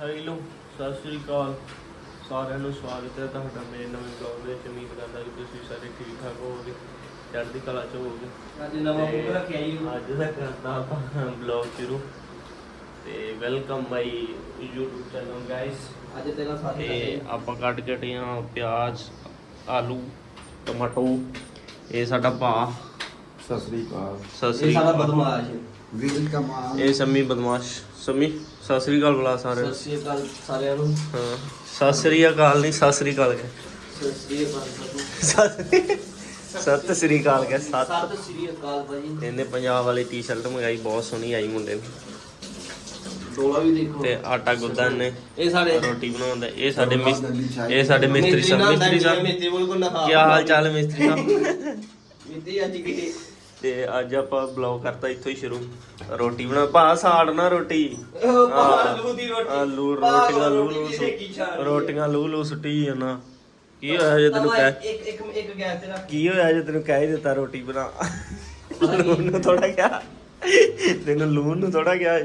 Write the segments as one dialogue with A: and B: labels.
A: Hello Sat Sri ਅਕਾਲ। ਸਾਰਿਆਂ ਨੂੰ ਸਵਾਗਤ ਹੈ ਤੁਹਾਡਾ ਮੇਰੇ ਨਵੇਂ ਬਲੌਗ ਵਿੱਚ। ਉਮੀਦ ਕਰਦਾ ਕਿ ਤੁਸੀਂ ਸਾਰੇ ਠੀਕ ਠਾਕ ਹੋਵੋਗੇ ਚੜ੍ਹਦੀ ਕਲਾ ਚ ਹੋਵੋਗੇ।
B: ਅੱਜ ਨਵਾਂ ਬੁੱਕ ਰੱਖਿਆ ਜੀ
A: ਅੱਜ ਦਾ ਕਰਦਾ ਆਪਾਂ ਬਲੌਗ ਸ਼ੁਰੂ। ਤੇ welcome my YouTube channel guys
B: ਅੱਜ ਤੇਰਾ ਸਾਥੀ
A: ਤੇ ਆਪਾਂ ਕੱਟ ਕੇ ਟੀਆਂ ਪਿਆਜ਼ ਆਲੂ ਟਮਾਟੋ। ਇਹ ਸਾਡਾ ਭਾ।
C: ਸਤਿ ਸ੍ਰੀ ਅਕਾਲ।
A: ਸਤਿ
B: ਇਹ ਸਾਡਾ ਬਦਮਾਸ਼।
C: ਵੀਰ ਕਮਾਲ।
A: ਇਹ ਸੰਮੀ ਬਦਮਾਸ਼। ਸੰਮੀ ਸਤਿ ਸ੍ਰੀ ਅਕਾਲ ਬੁਲਾ ਸਾਰਿਆਂ
B: ਸਤਿ
A: ਨੂੰ
B: ਸ੍ਰੀ ਅਕਾਲ ਸਾਰਿਆਂ ਨੂੰ।
A: ਹਾਂ ਸਤਿ ਸ੍ਰੀ ਅਕਾਲ ਨਹੀਂ ਸਤਿ ਸ੍ਰੀ ਅਕਾਲ ਕਹਿ।
B: ਸਤਿ ਸ੍ਰੀ ਅਕਾਲ ਭਾਜੀ।
A: ਸਤਿ ਸਤਿ ਸ੍ਰੀ ਅਕਾਲ ਕਹਿ ਸਤਿ।
B: ਸਤਿ ਸ੍ਰੀ ਅਕਾਲ ਭਾਜੀ।
A: ਇਹਨੇ ਪੰਜਾਬ ਵਾਲੀ ਟੀ-ਸ਼ਰਟ ਮੰਗਾਈ ਬਹੁਤ ਸੋਹਣੀ ਆਈ ਮੁੰਡੇ ਨੂੰ।
B: ਡੋਲਾ ਵੀ ਦੇਖੋ।
A: ਤੇ ਆਟਾ ਗੁੱਦਾ ਨੇ
B: ਇਹ ਸਾਡੇ
A: ਰੋਟੀ ਬਣਾਉਂਦਾ ਇਹ ਸਾਡੇ ਮਿਸ ਇਹ ਸਾਡੇ ਮਿਸਤਰੀ ਸਾਹਿਬ ਮਿਸਤਰੀ ਸਾਹਿਬ।
B: ਮਿਸਤਰੀ ਨਾ
A: ਕੀ ਹਾਲ ਚਾਲ ਮਿਸਤਰੀ ਸਾਹਿਬ?
B: ਮਿੱਤੀ ਅੱਜ ਕੀ
A: ਤੇ ਅੱਜ ਆਪਾਂ ਬਲੌਗ ਕਰਤਾ ਇੱਥੋਂ ਹੀ ਸ਼ੁਰੂ। ਰੋਟੀ ਬਣਾ ਭਾ ਰੋਟੀ।
B: ਆਲੂ ਦੀ ਰੋਟੀ।
A: ਆਲੂ ਰੋਟੀਆਂ ਲੂ ਲੂ। ਰੋਟੀਆਂ ਲੂ ਲੂ ਸੁੱਟੀ ਜਾਣਾ ਕੀ ਹੋਇਆ ਜੇ ਤੈਨੂੰ ਕਹਿ
B: ਇੱਕ ਇੱਕ ਇੱਕ ਗੈਸ ਤੇ ਰੱਖ।
A: ਕੀ ਹੋਇਆ ਜੇ ਤੈਨੂੰ ਕਹਿ ਦਿੱਤਾ ਰੋਟੀ ਬਣਾ? ਲੂਣ ਨੂੰ ਥੋੜਾ ਗਿਆ ਤੈਨੂੰ ਲੂਣ ਨੂੰ ਥੋੜਾ ਗਿਆ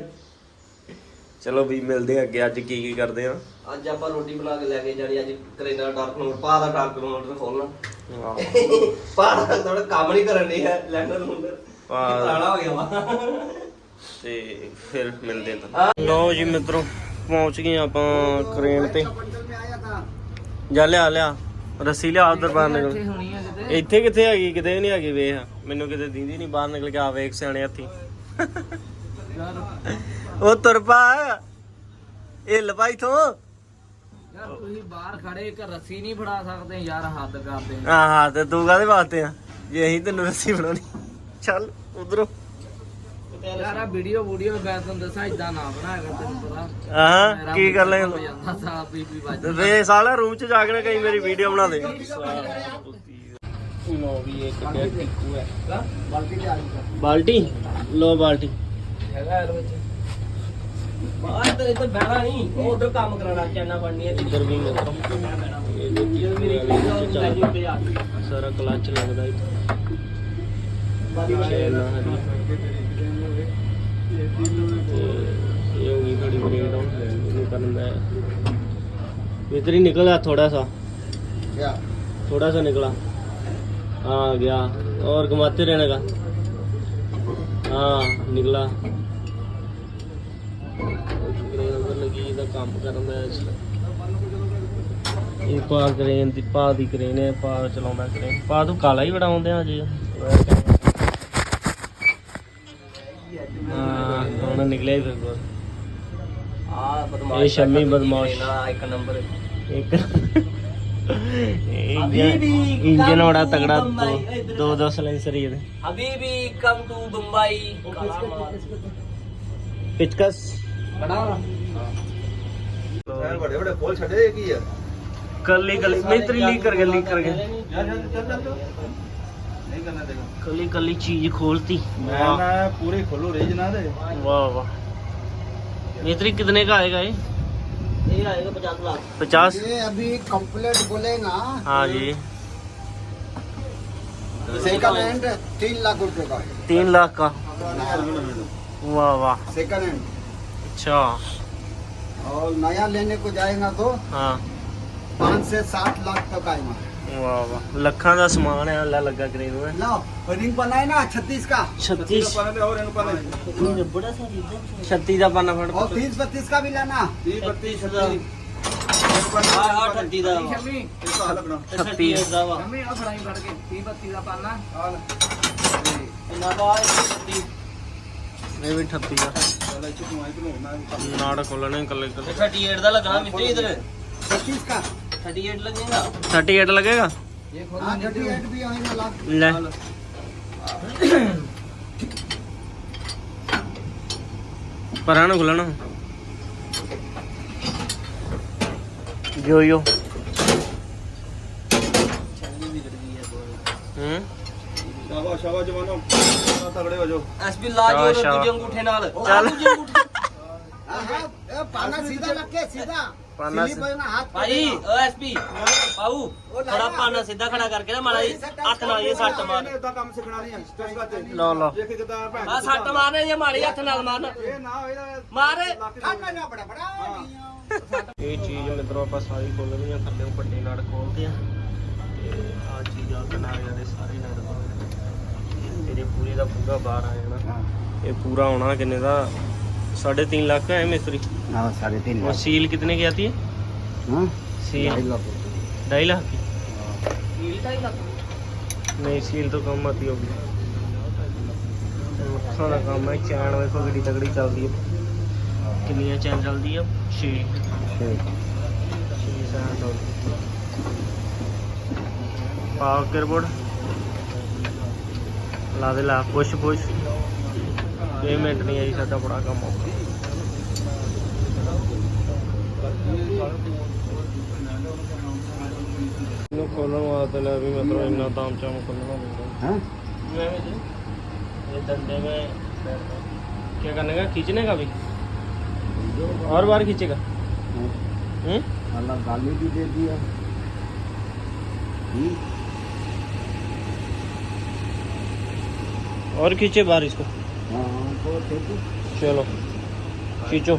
A: ਚਲੋ ਵੀ ਮਿਲਦੇ ਆ ਅੱਗੇ ਅੱਜ ਕੀ ਕੀ ਕਰਦੇ ਆ
B: ਅੱਜ ਆਪਾਂ ਰੋਟੀ ਬਣਾ ਕੇ ਲੈ ਕੇ ਜਾਣੀ ਅੱਜ ਕਰੇਨਾ ਡਾਰਕ ਨੋਟ ਪਾ ਦਾ ਡਾਰਕ ਨੋਟ ਖੋਲਣਾ
A: ਵਾਹ।
B: ਪਾ ਦਾ ਥੋੜਾ ਕੰਮ ਨਹੀਂ ਕਰਨ ਦੀ ਹੈ ਲੈਂਡਰ ਹੁੰਦਰ ਪੁਰਾਣਾ ਹੋ ਗਿਆ ਵਾ।
A: ਤੇ ਫਿਰ ਮਿਲਦੇ ਆ ਲਓ ਜੀ ਮਿੱਤਰੋ ਪਹੁੰਚ ਗਏ ਆਪਾਂ ਕਰੇਨ ਤੇ। ਜਾ ਲਿਆ ਲਿਆ। ਰੱਸੀ ਲਿਆ ਉਧਰ ਬਾਹਰ ਨਿਕਲ।
B: ਹੋਣੀ ਹੈ ਕਿਤੇ
A: ਇੱਥੇ ਕਿੱਥੇ ਹੈਗੀ ਕਿਤੇ ਨਹੀਂ ਹੈਗੀ ਵੇਖ। ਮੈਨੂੰ ਕਿਤੇ ਦੀਦੀ ਨਹੀਂ ਬਾਹਰ ਨਿਕਲ ਕੇ ਆ ਵੇਖ ਸਿਆਣੇ ਹੱਥੀ। ਉਹ ਤੁਰ ਪਾ। ਇਹ ਲਵਾਈ ਤੋਂ
D: ਯਾਰ ਤੁਸੀਂ ਬਾਹਰ ਖੜੇ ਇੱਕ ਰੱਸੀ ਨਹੀਂ ਫੜਾ ਸਕਦੇ ਯਾਰ ਹੱਦ ਕਰਦੇ ਨੇ
A: ਹਾਂ ਹਾਂ ਤੇ ਤੂੰ ਕਾਹਦੇ ਵਾਸਤੇ ਆ? ਜੇ ਅਸੀਂ ਤੈਨੂੰ ਰੱਸੀ ਬਣਾਉਣੀ ਚੱਲ ਉਧਰੋਂ।
D: ਯਾਰ ਆ ਵੀਡੀਓ ਵੀਡੀਓ ਮੈਂ ਤੁਹਾਨੂੰ ਦੱਸਾਂ ਇਦਾਂ ਨਾ ਬਣਾਏਗਾ ਤੈਨੂੰ ਪਤਾ।
A: ਹਾਂ ਕੀ ਕਰ ਲੈ ਵੇ ਸਾਲਾ ਰੂਮ ਚ ਜਾ ਕੇ ਨਾ ਕਈ ਮੇਰੀ ਵੀਡੀਓ ਬਣਾ ਦੇ। ਲੋ ਵੀ ਇੱਕ ਟਿੱਕੂ ਹੈ। ਬਾਲਟੀ? ਲੋ ਬਾਲਟੀ।
D: ਹੈਗਾ ਯਾਰ ਵਿੱਚ।
B: ਬਾਹਰ ਤੇ ਇੱਥੇ ਬਹਿਣਾ ਨਹੀਂ ਉਹ ਉਧਰ ਕੰਮ ਕਰਾਣਾ ਚੈਨਾ ਬਣਨੀ ਹੈ
A: ਇੱਧਰ ਵੀ ਮਿੱਤਰੋ ਇਹ ਦੇਖੀ
B: ਮੇਰੀ
A: ਕਲਚ
B: ਲੈ ਜੀ ਉੱਤੇ ਆ
A: ਸਾਰਾ ਕਲਚ ਲੱਗਦਾ ਇੱਥੇ ਚੈਨਾ ਹੈ ਇਹ ਹੋ ਗਈ ਥੋੜੀ ਬ੍ਰੇਕ ਡਾਊਨ ਇਹਨੂੰ ਕਰਨ ਦਾ ਇਧਰ ਹੀ ਨਿਕਲਾ थोड़ा सा
C: क्या
A: थोड़ा सा निकला हाँ गया और घुमाते रहने का हाँ निकला ਕੰਮ ਕਰਨ ਦਾ ਇਸ ਇਹ ਪਾ ਕਰੇਨ ਦੀ ਪਾ ਦੀ ਕਰੇਨ ਹੈ ਪਾ ਚਲਾਉਂਦਾ ਕਰੇਨ। ਪਾ ਤੂੰ ਕਾਲਾ ਹੀ ਬੜਾ ਆਉਂਦੇ ਆ ਜੀ ਹਾਂ ਹੁਣ ਨਿਕਲਿਆ ਹੀ ਫਿਰ ਕੋਲ।
B: ਆ ਬਦਮਾਸ਼
A: ਇਹ ਸ਼ੰਮੀ ਬਦਮਾਸ਼।
B: ਇੱਕ ਨੰਬਰ
A: ਇੱਕ
B: ਹਬੀਬੀ,
A: ਇੰਜਨ ਬੜਾ ਤਗੜਾ ਦੋ- ਦੋ ਸਿਲੈਂਸਰ ਹੀ ਇਹਦੇ।
B: ਹਬੀਬੀ ਕਮ ਟੂ ਬੰਬਈ।
A: ਪਿਚਕਸ।
D: ਬੜਾ
C: तो बड़े बड़े खोल छड़े एक ही
A: है। कली कली
C: मैं तेरी लीक कर गया लीक कर गया।
A: कली कली चीज़ खोलती।
C: मैं मैं पूरे खोलो रे जना दे।
A: वाह वाह। मित्री कितने का आएगा ये?
B: ये आएगा पचास लाख।
A: पचास?
E: ये अभी कंप्लीट बोलेगा
A: हाँ जी।
E: सेकंड हैंड तीन लाख रुपए का
A: तीन लाख का? हाँ, हाँ, हाँ। वाह वाह।
E: Second hand.
A: अच्छा।
E: और नया लेने को जाएगा तो
A: हाँ
E: पाँच से सात लाख तक आएगा
A: वाह वाह लखा का समान है अल्लाह लगा करीब में
E: लो रिंग बनाए ना छत्तीस का
A: छत्तीस
C: और इनको पाले
A: छत्तीस का पाना फट
E: और तीस बत्तीस का भी लेना
C: 30 32
B: ਹਾਂ ਹਾਂ 38 ਦਾ
D: ਲੱਗਦਾ ਇੱਥੇ ਤੂੰ ਆਈ
B: ਕੱਲੇ ਕੱਲੇ 38 ਦਾ ਲੱਗਣਾ ਮਿੱਤਰੀ ਇਧਰ।
E: 25 ਦਾ
B: 38
A: ਲੱਗੇਗਾ। 38 ਲੱਗੇਗਾ?
D: ਇਹ ਖੋਲ
E: ਹਾਂ 38 ਵੀ ਆਏਗਾ ਲੱਗ ਲੈ
A: ਪਰਾਂ ਨੂੰ ਖੋਲਣਾ ਜੋ ਜੋ ਹੂੰ?
C: ਸ਼ਾਬਾਸ਼ ਸ਼ਾਬਾਸ਼ ਜਵਾਨੋ। ਤਗੜੇ ਹੋ ਜਾਓ।
B: ਐਸਪੀ ਲਾ ਜੋ ਉਹਦੇ ਦੂਜੇ ਅੰਗੂਠੇ ਨਾਲ।
A: ਚੱਲ।
B: ਦੂਜੇ ਅੰਗੂਠੇ।
E: ਆਹ ਪਾਣਾ ਸਿੱਧਾ
A: ਰੱਖ
E: ਕੇ
A: ਸਿੱਧਾ
E: ਪਾਣਾ ਸਿੱਧਾ। ਹੱਥ
B: ਭਾਈ ਓ ਐਸਪੀ ਪਾਉ ਥੋੜਾ ਪਾਣਾ ਸਿੱਧਾ ਖੜਾ ਕਰਕੇ ਨਾ ਮਾਰਾ ਜੀ ਹੱਥ ਨਾਲ ਇਹ ਸੱਟ ਮਾਰ।
C: ਇਹਦਾ ਕੰਮ ਸਿਖਣਾ ਨਹੀਂ ਸਟ੍ਰੈਸ ਕਰਦੇ
A: ਲਓ ਲਓ।
C: ਦੇਖ ਕਿਦਾਂ ਭੈਣ
B: ਆ ਸੱਟ ਮਾਰਨੇ ਜੇ ਮਾਰੀ ਹੱਥ ਨਾਲ ਮਾਰਨ?
C: ਇਹ ਨਾ ਹੋਇਆ
B: ਮਾਰ।
E: ਅੰਨਾ ਨਾ ਬੜਾ ਬੜਾ
A: ਇਹ ਚੀਜ਼ ਮਿੱਤਰੋ ਆਪਾਂ ਸਾਰੀ ਖੋਲਣੀ ਆ ਥੱਲੇ ਪੱਟੀ ਨਾਲ ਖੋਲਦੇ ਆ। ਤੇ ਆ ਚੀਜ਼ ਆ ਕਿਨਾਰਿਆਂ ਦੇ ਸਾਰੇ ਨਾਲ ਤੇਰੇ ਪੂਰੇ ਦਾ ਪੂਰਾ ਬਾਹਰ ਆ ਜਾਣਾ ਇਹ पूरा होना कितने का साढ़े तीन लाख का है मिस्त्री
E: हाँ साढ़े तीन
A: और सील कितने की आती है
E: हाँ
A: सील
E: लाख
A: ढाई लाख की
D: ਹੀਲ ਦਾ ਹੀ ਲੱਗ
A: नहीं सील तो कम आती होगी खाना काम है चैन देखो कितनी तगड़ी चलती है कितनी चैन चलती है छे छे सैन पावर गियरबोर्ड ਲਾ ਦੇ ਲਾ ਪੁਸ਼ ਪੁਸ਼ ਪੇਮੈਂਟ ਨਹੀਂ ਆਈ ਸਾਡਾ ਬੜਾ ਕੰਮ ਹੋ ਨੂੰ ਖੋਲਣ ਵਾਲਾ ਤਾਂ ਲੈ ਵੀ ਮਤਲਬ ਇੰਨਾ ਦਾਮ ਚਾਮ ਖੋਲਣਾ ਪੈਂਦਾ ਹੈ? ਮੈਂ ਵਿੱਚ ਇਹ ਡੰਡੇ ਮੈਂ क्या करने का खींचने का भी और बार खींचेगा
E: अल्लाह गाली भी दे दिया
A: और खींचे बार इसको।
E: हाँ
A: चलो खींचो।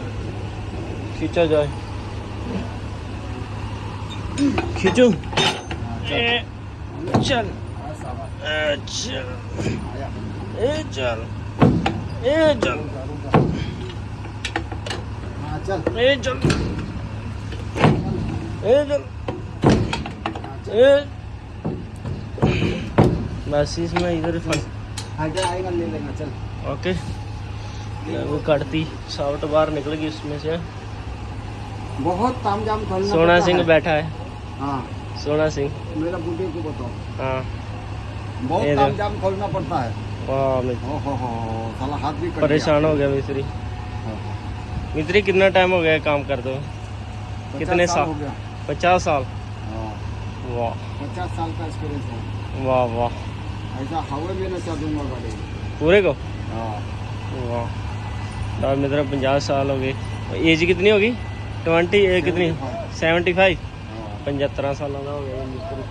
A: खींचा जाए। खींचो। चल। ए, चल। ए चल। ए चल।
E: चल।
A: ए चल। ए चल। ए। बस इसमें इधर फंस।
E: आएगा ले लेना चल।
A: ओके। वो कटती साउट बाहर निकल गई उसमें से।
E: बहुत ताम जाम
A: सोना सिंह बैठा है।
E: हाँ।
A: सोना सिंह।
E: मेरा बुढ़े को बताओ।
A: हाँ।
E: बहुत
A: ये
E: ताम जाम खोलना पड़ता है। हो हो हो, साला हाथ भी
A: परेशान हो गया मिस्त्री।
E: हाँ,
A: मिस्त्री कितना टाइम हो गया काम करते हुए?
E: पचास
A: कितने साल?
E: हो गया।
A: पचास साल?
E: हाँ,
A: वाह।
E: पचास साल का एक्सपीरियंस है।
A: वाह वाह।
E: ऐसा हवा भी नचा दूंगा गाड़ी
A: पूरे को
E: हाँ
A: वाह तो मित्र पचास साल हो गए एज कितनी होगी ट्वेंटी कितनी
E: 75
A: सेवेंटी फाइव
E: हाँ,
A: 75 ਸਾਲਾਂ ਦਾ ਹੋ ਗਿਆ ਇਹ ਮਿਸਤਰੀ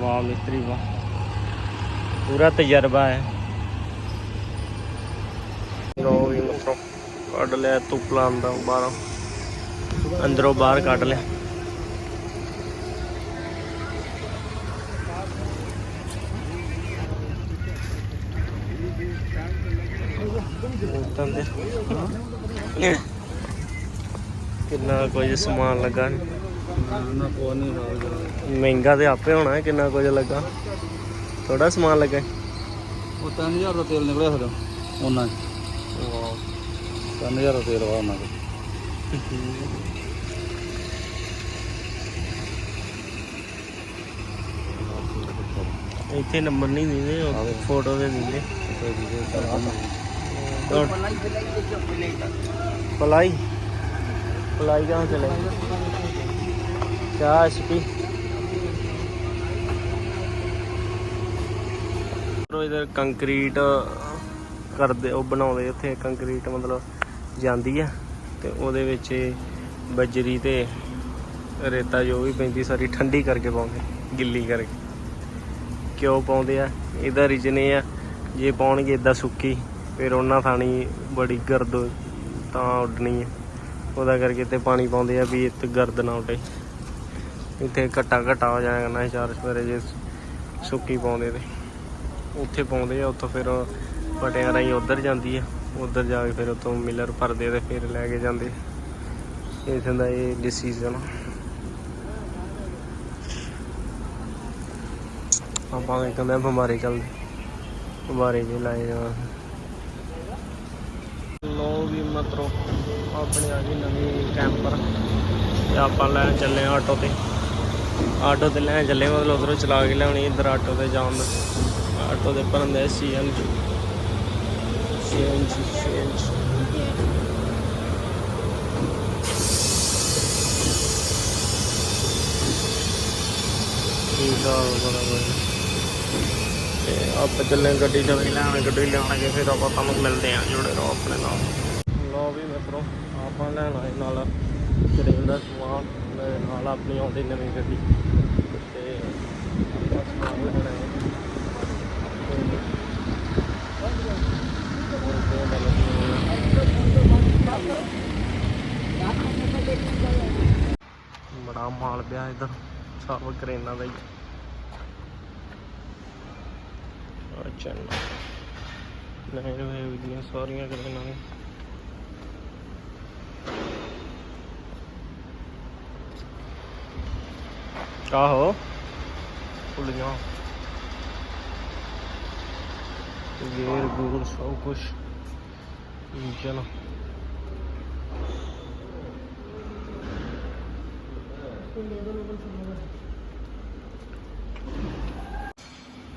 A: ਵਾਹ ਮਿਸਤਰੀ ਵਾਹ ਪੂਰਾ ਤਜਰਬਾ ਹੈ ਲੋ ਵੀ ਮਿੱਤਰੋ ਕੱਢ ਲਿਆ ਤੁਪਲਾਂ ਦਾ ਬਾਹਰੋਂ ਅੰਦਰੋਂ ਬਾਹਰ ਕੱਢ ਲਿਆ ਕਿੰਨਾ ਕੁਝ ਸਮਾਨ ਲੱਗਾ ਮਹਿੰਗਾ ਤੇ ਆਪੇ ਹੋਣਾ ਕਿੰਨਾ ਕੁਝ ਲੱਗਾ। ਥੋੜਾ ਸਮਾਨ ਲੱਗਾ।
C: ਉਹ 3000 ਦਾ ਨਿਕਲਿਆ ਫਿਰ ਉਹਨਾਂ
A: ਵਾਹ
C: 3000 ਦਾ ਤੇਲ
A: ਇੱਥੇ ਨੰਬਰ ਨਹੀਂ ਦਿੰਦੇ। ਫੋਟੋ ਦੇ ਦਿੰਦੇ। ਪਲਾਈ ਪਲਾਈ ਤੇ ਚਲੇ ਚਾਹ ਸ਼ਪੀ ਉਹ ਇਧਰ ਕੰਕਰੀਟ ਕਰਦੇ, ਉਹ ਬਣਾਉਂਦੇ ਉੱਥੇ, ਕੰਕਰੀਟ ਮਤਲਬ ਜਾਂਦੀ ਆ, ਤੇ ਉਹਦੇ ਵਿੱਚ ਬਜਰੀ ਤੇ ਰੇਤਾ ਜੋ ਵੀ ਪੈਂਦੀ, ਸਾਰੀ ਠੰਡੀ ਕਰਕੇ ਪਾਉਂਦੇ, ਗਿੱਲੀ ਕਰਕੇ। ਕਿਉਂ ਪਾਉਂਦੇ ਆ? ਇਹਦਾ ਰੀਜਨ ਇਹ ਆ, ਜੇ ਪਾਉਣਗੇ ਇਦਾਂ ਸੁੱਕੀ ਫਿਰ ਉਹਨਾਂ ਥਾਣੀ ਬੜੀ ਗਰਦ ਤਾਂ ਉੱਡਣੀ ਹੈ। ਉਹਦਾ ਕਰਕੇ ਤੇ ਪਾਣੀ ਪਾਉਂਦੇ ਆ ਵੀ ਇੱਥੇ ਗਰਦ ਨਾ ਉੱਡੇ। ਇੱਥੇ ਘਟਾ ਘਟਾ ਹੋ ਜਾਣਾ ਕਰਨਾ ਚਾਰ ਸਵੇਰੇ ਜੇ ਸੁੱਕੀ ਪਾਉਂਦੇ ਤੇ। ਉੱਥੇ ਪਾਉਂਦੇ ਆ, ਉੱਥੋਂ ਫਿਰ ਪਟਿਆਂ ਰਾਹੀਂ ਉੱਧਰ ਜਾਂਦੀ ਆ। ਉੱਧਰ ਜਾ ਕੇ ਫਿਰ ਉੱਥੋਂ ਮਿਲਰ ਭਰਦੇ ਤੇ ਫਿਰ ਲੈ ਕੇ ਜਾਂਦੇ ਇਸ ਦਾ ਇਹ ਡਿਸੀਜਨ ਆਪਾਂ ਇਹ ਕਹਿੰਦੇ ਬਿਮਾਰੀ ਚੱਲਦੀ। ਬਿਮਾਰੀ ਜੇ ਲਾਏ ਜਾਣਾ ਵੀ ਮਤਰੋ, ਆਪਣੇ ਆ ਗਈ ਨਵੀਂ ਕੈਂਪਰ ਤੇ ਆਪਾਂ ਲੈਣ ਚੱਲੇ ਆ ਆਟੋ ਤੇ। ਆਟੋ ਤੇ ਲੈਣ ਚੱਲੇ ਮਤਲਬ ਉਧਰੋਂ ਚਲਾ ਕੇ ਲਿਆਉਣੀ, ਇੱਧਰ ਆਟੋ ਤੇ ਜਾਣ ਦਾ। ਆਟੋ ਦੇ ਭਰਨ ਦੇ ਸੀਐਨਜੀ ਸੀਐਨਜੀ ਸੀਐਨਜੀ ਠੀਕ ਆ, ਬਰਾਬਰ। ਤੇ ਆਪਾਂ ਚੱਲੇ ਗੱਡੀ ਚੱਲੀ ਲੈਣ, ਗੱਡੀ ਲਿਆਉਣਗੇ ਫਿਰ ਆਪਾਂ ਤੁਹਾਨੂੰ ਮਿਲਦੇ ਆ ਜੁੜੇ ਰਹੋ ਆਪਣੇ ਨਾਲ। ਲੋ ਵੀ ਮਿੱਤਰੋ ਆਪਾਂ ਲੈਣ ਆਏ ਨਾਲ ਟ੍ਰੇਨ ਦਾ ਸਮਾਨ ਨਾਲ ਆਪਣੀ ਆਉਂਦੀ ਨਵੀਂ ਗੱਡੀ। ਤੇ ਆਪਾਂ ਸਮਾਨ ਲੈਣ ਆਏ। ਤੇ ਮਾਲ ਪਿਆ ਇੱਧਰ, ਸਭ ਕਰੇਨਾਂ ਦਾ ਹੀ। ਅੱਛਾ ਨਹੀਂ ਵੇ ਦੀਆਂ ਸਾਰੀਆਂ ਕਰੇਨਾਂ ਨੇ। ਆਹੋ। ਫੁੱਲੀਆਂ ਗੇਰ ਗੂਰ ਸਭ ਕੁਛ।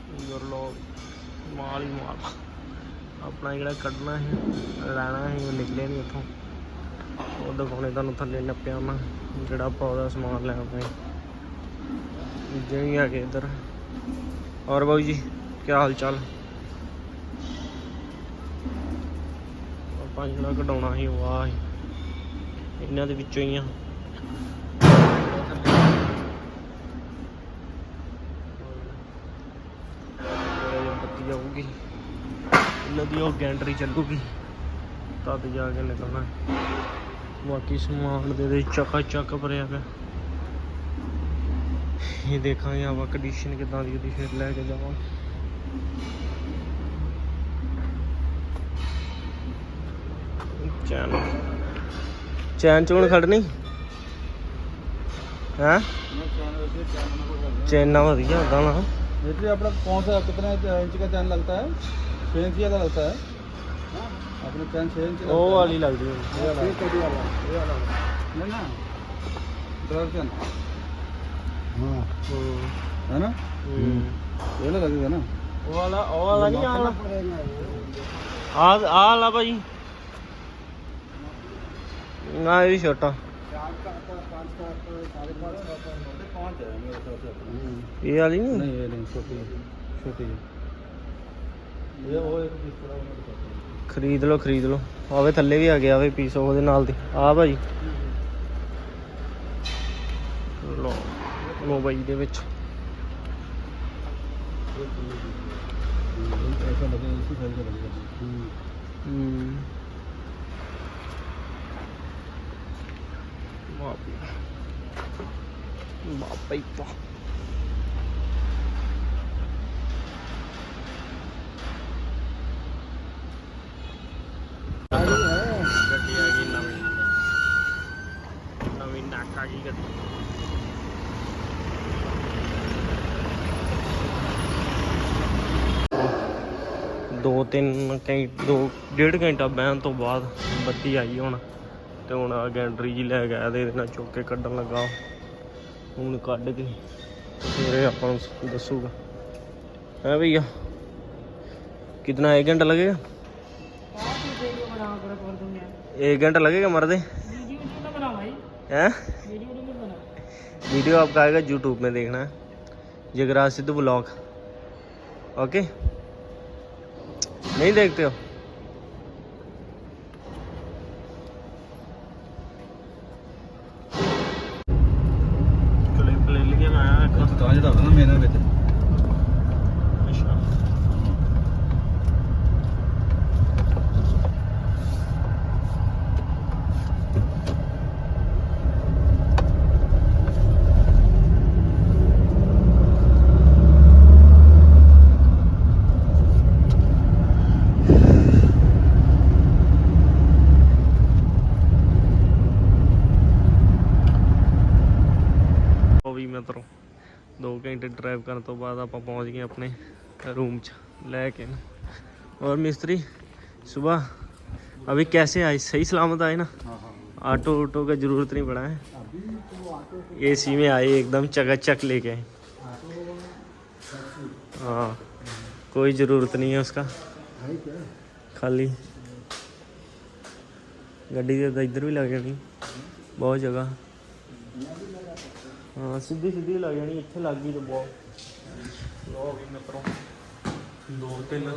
A: ਇੰਜਨ ਲੋ ਮਾਲ ਹੀ ਮਾਲ। ਆਪਣਾ ਜਿਹੜਾ ਕੱਢਣਾ ਹੈ ਲੈਣਾ ਹੈ ਉਹ ਨਿਕਲੇ ਨਹੀਂ ਉੱਥੋਂ। ਉਹ ਦਿਖਾਉਣੇ, ਤੁਹਾਨੂੰ ਥੱਲੇ ਨੱਪਿਆ ਮੈਂ, ਜਿਹੜਾ ਆਪਾਂ ਉਹਦਾ ਸਮਾਨ ਲੈ ਆਉਂਦੇ ਜਿਵੇਂ ਆ ਗਏ ਇੱਧਰ। ਔਰ ਬਾਬੂ ਜੀ ਕੀ ਹਾਲ ਚਾਲ? ਆਪਾਂ ਜਿਹੜਾ ਕਢਾਉਣਾ ਸੀ ਉਹ ਆ ਇਹਨਾਂ ਦੇ ਵਿੱਚੋਂ ਹੀ ਆ। ਬੱਤੀ ਆਊਗੀ ਇਹਨਾਂ ਦੀ ਉਹ ਗੈਂਟਰੀ ਚੱਲੂਗੀ। ਤਦ ਜਾ ਕੇ ਨਿਕਲਣਾ। ਬਾਕੀ ਸਮਾਨ ਦੇ ਦੇ ਚੱਕਾ ਚੱਕ ਭਰਿਆ ਪਿਆ ਇਹ ਦੇਖਾਂਗੇ ਆਪਾਂ ਕੰਡੀਸ਼ਨ ਕਿਦਾਂ ਦੀ ਉਹਦੀ ਫਿਰ ਲੈ ਕੇ ਜਾਵਾਂਗੇ ਚੈਨ ਚੈਨ ਚੋਣ ਖੜਨੀ ਹੈ ਚੈਨਾ ਵਧੀਆ ਹੁੰਦਾ ਨਾ
C: बैटरी अपना कौन सा कितना इंच का चैन लगता है छः इंच का लगता है
A: ਉਹ ਵਾਲੀ ਲੱਗਦੀ ਹੈ।
C: ਇਹ ਵਾਲਾ। ਇਹ ਕਿਹੜੀ ਵਾਲਾ। ਇਹ ਵਾਲਾ ਨਾ ਨਾ।
A: ਡਰਾਈਵ
C: ਪੈਨ ਹਾਂ।
A: ਹੈ।
C: ਨਾ ਇਹ ਵਾਲਾ ਲੱਗਦਾ ਨਾ।
A: ਉਹ ਵਾਲਾ ਉਹ ਵਾਲਾ ਨਹੀਂ ਆ ਆ ਆ ਵਾਲਾ ਭਾਈ। ਨਾ ਇਹ ਛੋਟਾ। ਇਹ ਵਾਲੀ ਨਹੀਂ?
C: ਨਹੀਂ ਇਹ ਨਹੀਂ ਛੋਟੀ ਛੋਟੀ ਇਹ ਉਹ ਇੱਕ ਇਸ ਤਰ੍ਹਾਂ
A: ਖਰੀਦ ਲਓ ਖਰੀਦ ਲਓ। ਆਵੇ ਥੱਲੇ ਵੀ ਆ ਗਿਆ ਆਵੇ ਪੀਸ ਉਹਦੇ ਨਾਲ ਦੀ। ਆ ਭਾਜੀ ਲੋ ਲੋ ਬਾਈ ਦੇ ਵਿੱਚ। ਹੂੰ। ਵਾਹ ਬਾਪਾ ਹੀ ਵਾਹ ਦੋ ਤਿੰਨ ਘੰਟੇ ਦੋ ਡੇਢ ਘੰਟਾ ਬਹਿਣ ਤੋਂ ਬਾਅਦ ਬੱਤੀ ਆਈ ਹੁਣ ਤੇ ਹੁਣ ਆ ਗੈਂਟਰੀ ਜੀ ਲੈ ਗਿਆ ਤੇ ਇਹਦੇ ਨਾਲ ਚੁੱਕ ਕੇ ਕੱਢਣ ਲੱਗਾ ਹੁਣ ਕੱਢ ਕੇ ਫਿਰ ਇਹ ਆਪਾਂ ਨੂੰ ਦੱਸੂਗਾ ਹੈ ਭਈਆ कितना एक घंटा लगेगा एक घंटा लगेगा मर्दे हैं वीडियो आपका आएगा यूट्यूब में देखना है जगराज सिद्धू ब्लॉग ओके नहीं देखते हो ਉਹ ਵੀ ਮਿੱਤਰੋ 2 ਘੰਟੇ ਡਰਾਈਵ ਕਰਨ ਤੋਂ ਬਾਅਦ ਆਪਾਂ ਪਹੁੰਚ ਗਏ ਆਪਣੇ रूम च लेके और मिस्त्री सुबह अभी कैसे आए सही सलामत आए ना ऑटो ऑटो का जरूरत नहीं पड़ा है एसी में आए एकदम चकाचक लेके आए हाँ कोई ज़रूरत नहीं है उसका खाली ਗੱਡੀ ਦੇ ਤਾਂ ਇੱਧਰ ਵੀ ਲੱਗ ਜਾਣੀ ਬਹੁਤ ਜਗ੍ਹਾ ਹਾਂ, ਸਿੱਧੀ ਸਿੱਧੀ ਲੱਗ ਜਾਣੀ, ਇੱਥੇ ਲੱਗ ਗਈ ਤਾਂ ਬਹੁਤ। ਲੋ ਵੀ ਮਿੱਤਰੋ, ਦੋ ਤਿੰਨ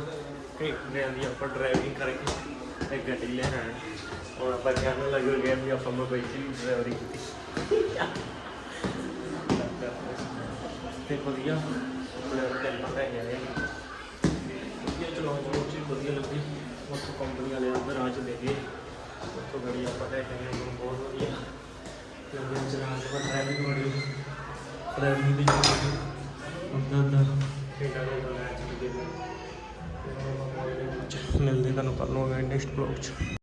A: ਘੰਟਿਆਂ ਦੀ ਆਪਾਂ ਡਰਾਈਵਿੰਗ ਕਰਕੇ ਤੇ ਗੱਡੀ ਲੈ ਆਏ ਹੁਣ ਆਪਾਂ ਕਹਿਣ ਲੱਗ ਗਏ ਵੀ ਆਪਾਂ ਮੋਬਾਈਲ 'ਚ ਵੀ ਡਰਾਈਵਰੀ ਕੀਤੀ। ਤੇ ਵਧੀਆ, ਆਪਣੇ ਤੇ ਪਤਾ ਹੈ ਯਾਰ ਵਧੀਆ ਚਲਾਉਣ ਚਲਾਉਣ ਚ ਵਧੀਆ ਲੱਗੀ। ਉੱਥੋਂ ਕੰਪਨੀ ਵਾਲੇ ਅੰਦਰ ਆ ਚ ਦੇ ਗਏ ਉੱਥੋਂ ਗੱਡੀ ਆਪਾਂ ਲੈ ਕੇ ਗਏ ਬਹੁਤ ਵਧੀਆ। ਤੇ ਉਹਦੇ ਚ ਰਾਜ ਪਰ ਡਰਾਈਵਿੰਗ ਬੜੀ ਰੈਲੀ ਦੀ ਜਿਹੜੀ ਉੱਧਰ ਖੇਡਾਂ ਦੇ ਮੈਚ ਲੱਗੇ ਨੇ ਮਿਲਦੇ ਤੁਹਾਨੂੰ ਕੱਲ ਨੂੰ ਨੈਕਸਟ ਬਲੌਗ 'ਚ।